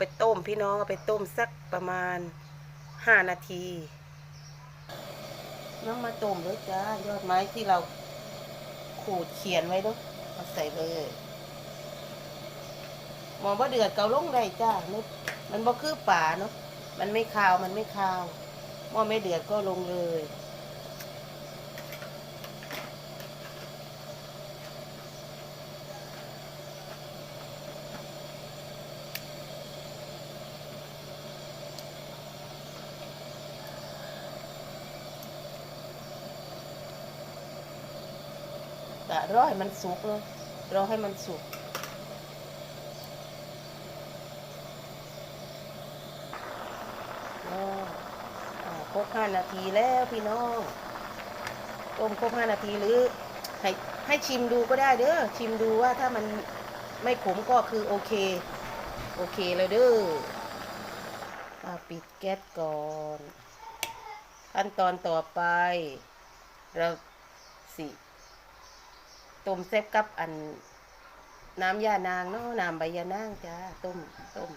ไปต้มพี่น้องเอาไปต้มสักประมาณห้านาที น้องมาต้มเลยจ้ายอดไม้ที่เราขูดเขียนไว้เด้วยเอาใส่เลยหมอบ่าเดือดเกาลงได้จ้ามันมันบ่คือป่าเนาะมันไม่คาวมันไม่คาวหม้อไม่เดือดก็ลงเลย กะรอให้มันสุกเนาะรอให้มันสุกอ่าอ่าครบห้านาทีแล้วพี่น้องต้มครบห้านาทีหรือให้ให้ชิมดูก็ได้เด้อชิมดูว่าถ้ามันไม่ขมก็คือโอเค โอเคแล้วเด้ออปิดแก๊สก่อนขั้นตอนต่อไปเราสิ ต้มเซฟกับอันน้ำยานางเนาะน้ำใบยานางจ้าต้มต้ม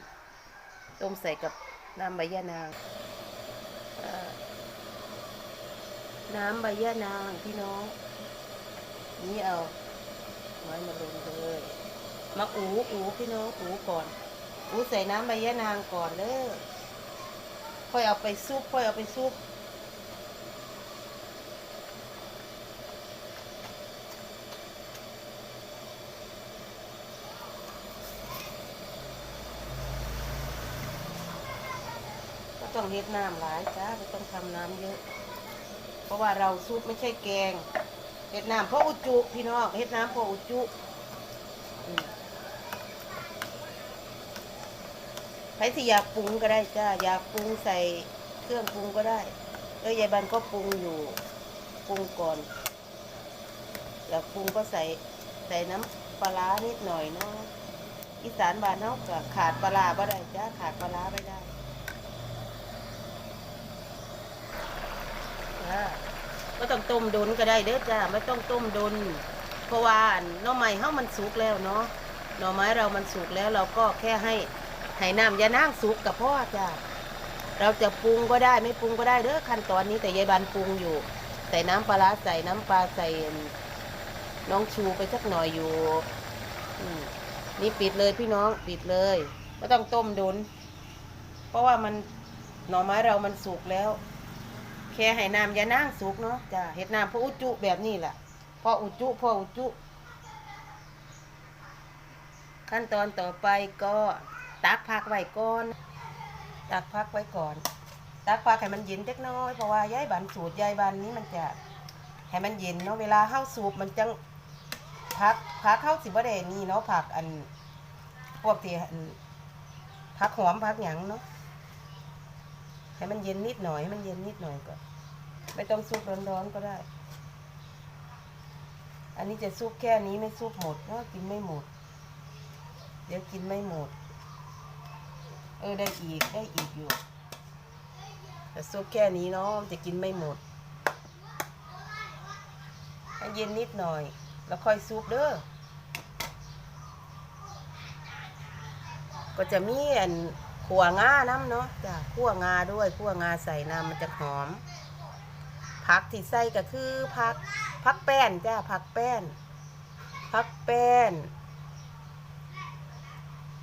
ต้มใส่กับน้ำใบยานางน้ำใบยานางพี่น้อง นี่เอาไว้มาลงเลยมาอูอูพี่น้องอูก่อน อูใส่น้ำใบยานางก่อนเลยค่อยเอาไปซุปค่อยเอาไปซุป ต้องเฮ็ดน้ำหลายจ้าไม่ต้องทำน้ำเยอะ เพราะว่าเราซุปไม่ใช่แกงเฮ็ดน้ำเพราะอุจจุพี่น้องเฮ็ดน้ำเพราะอุจจุใครที่อยากปรุงก็ได้จ้าอยากปรุงใส่เครื่องปรุงก็ได้เอ้ยยายบันก็ปรุงอยู่ปรุงก่อนอยากปรุงก็ใส่ใส่น้ำปลานิดหน่อยเนาะอีสานบ้านเฮาก็ขาดปลาร้าบ่ได้จ้าขาดปลาไม่ได้ จ้าไม่ต้องต้มดนก็ได้เด้อจ้าไม่ต้องต้มดนเพราะว่านหน่อไม้เฮามันสุกแล้วเนาะหน่อไม้เรามันสุกแล้วเราก็แค่ให้ให้น้ำยานางสุกกับพ่อจ้าเราจะปรุงก็ได้ไม่ปรุงก็ได้เด้อขั้นตอนนี้แต่ยายบันปรุงอยู่ใส่น้ำปลาร้าใส่น้ำปลาใส่น้องชูไปสักหน่อยอยู่นี่ปิดเลยพี่น้องปิดเลยไม่ต้องต้มดุนเพราะว่ามันหน่อไม้เรามันสุกแล้ว แค่ให้น้ำยานางสุกเนาะจ้ะเห็ดน้ำพออุจจุแบบนี้แหละพออุจจุพออุจจุ ขั้นตอนต่อไปก็ตักพักไว้ก่อนตักพักไว้ก่อนตักพักให้มันเย็นเล็กน้อยเพราะว่ายายบันสูตรยายบันนี้มันจะให้มันเย็นเนาะเวลาเข้าสูบมันจังพักพักเข้าสิบ่ได้นี่เนาะผักอันพวกที่อันผักหอมผักหยังเนาะ ให้มันเย็นนิดหน่อยให้มันเย็นนิดหน่อยก่อนไม่ต้องซุปร้อนๆก็ได้ อันนี้จะซุปแค่นี้ไม่ซุปหมดเนาะกินไม่หมด เดี๋ยวกินไม่หมด เออได้อีกได้อีกอยู่แต่ซุปแค่นี้เนาะจะกินไม่หมดให้เย็นนิดหน่อย แล้วค่อยซุปเด้อก็จะมีอัน ขัวงาน้ำเนาะจ้ะขัวงาด้วยขัวงาใส่น้ำมันจะหอม ผักที่ใส่ก็คือผักผักแป้นจ้ะผักแป้นผักแป้น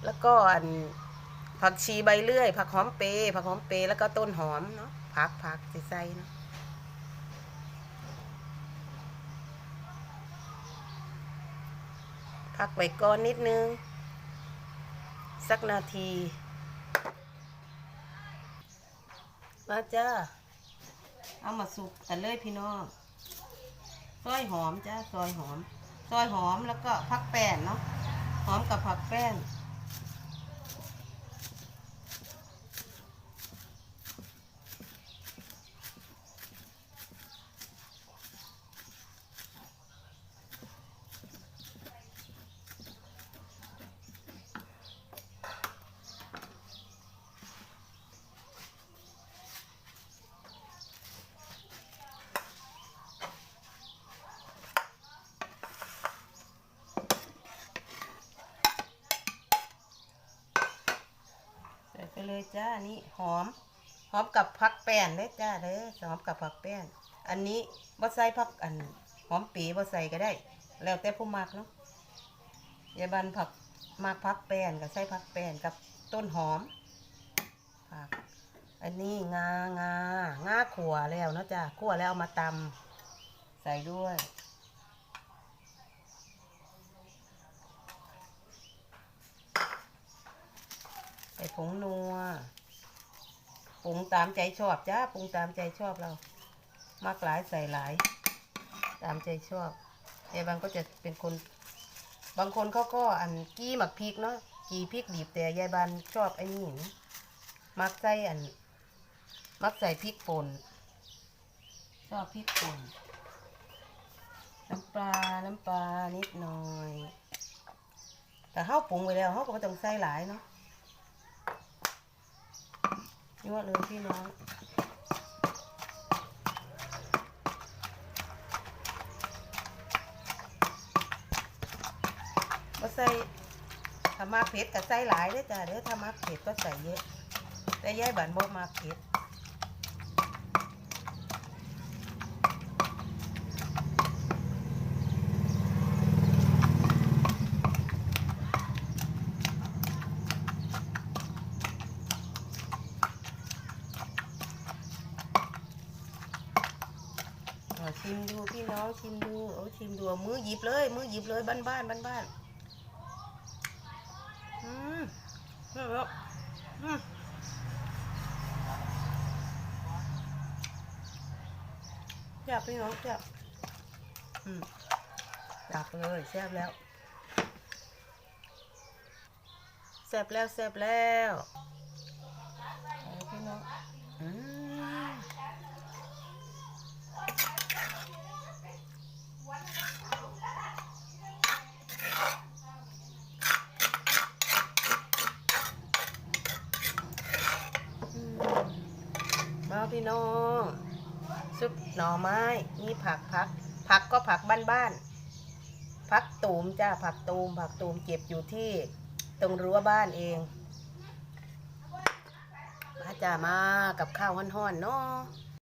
แล้วก็อันผักชีใบเลื่อย ผักหอมเปรย์ผักหอมเปรย์แล้วก็ต้นหอมเนาะผักผักที่ใส่เนาะพักไว้ก่อนนิดนึง สักนาที มาจ้า เอามาสุกกันเลยพี่น้อง ซอยหอมจ้า ซอยหอม ซอยหอมแล้วก็ผักแป้นเนาะ หอมกับผักแป้น ไปเลยจ้านี่หอม หอมกับผักแป้นเด้จ้าเด้อหอมกับผักแป้น อันนี้บ่ใส่ผักอันหอมปีบ่ใส่ก็ได้ แล้วแต่ผู้มักเนาะยายบันผักมักผักแป้นก็ใส่ผักแป้นกับต้นหอมผักอันนี้งางางาขัวแล้วเนาะจ้าขัวแล้วเอามาตำใส่ด้วย ผงนัวปรุงตามใจชอบจ้าปรุงตามใจชอบเรา มากหลายใส่หลาย ตามใจชอบยายบางก็จะเป็นคน บางคนเขาก็อันกี้หมักพริกเนาะกี้พริกดิบแต่ยายบันชอบไอ้นี่นะมักใส่อัน มักใส่พริกป่นชอบพริกป่นน้ำปลา น้ำปลานิดหน่อย แต่เฮาปรุงไว้แล้วเฮาก็ต้องใส่หลายเนาะ ยั่วเลยพี่น้อง ก็ใส่ถ้ามาเผ็ดก็ใส่หลายเด้จ้ะเดี๋ยวถ้ามาเผ็ดก็ใส่เยอะ แต่ยายบันบ่มาเผ็ดเอาชิม ดูพี่น้องชิมดูเอาชิมดูมือหยิบเลย มือหยิบเลยบ้านบ้านบ้านบ้านอืมนี่แล้วอืมจับพี่น้องจับอืมจับเลยแซ่บแล้วแซ่บแล้วแซ่บแล้วพี่น้องอืมอืมมาพี่น้อง ซุปหน่อไม้ มีผักผัก ผักก็ผักบ้านๆผักตูมจ้าผักตูม ผักตูมเก็บอยู่ที่ตรงรั้วบ้านเองมาจ้ามากับข้าวห้อนๆเนาะ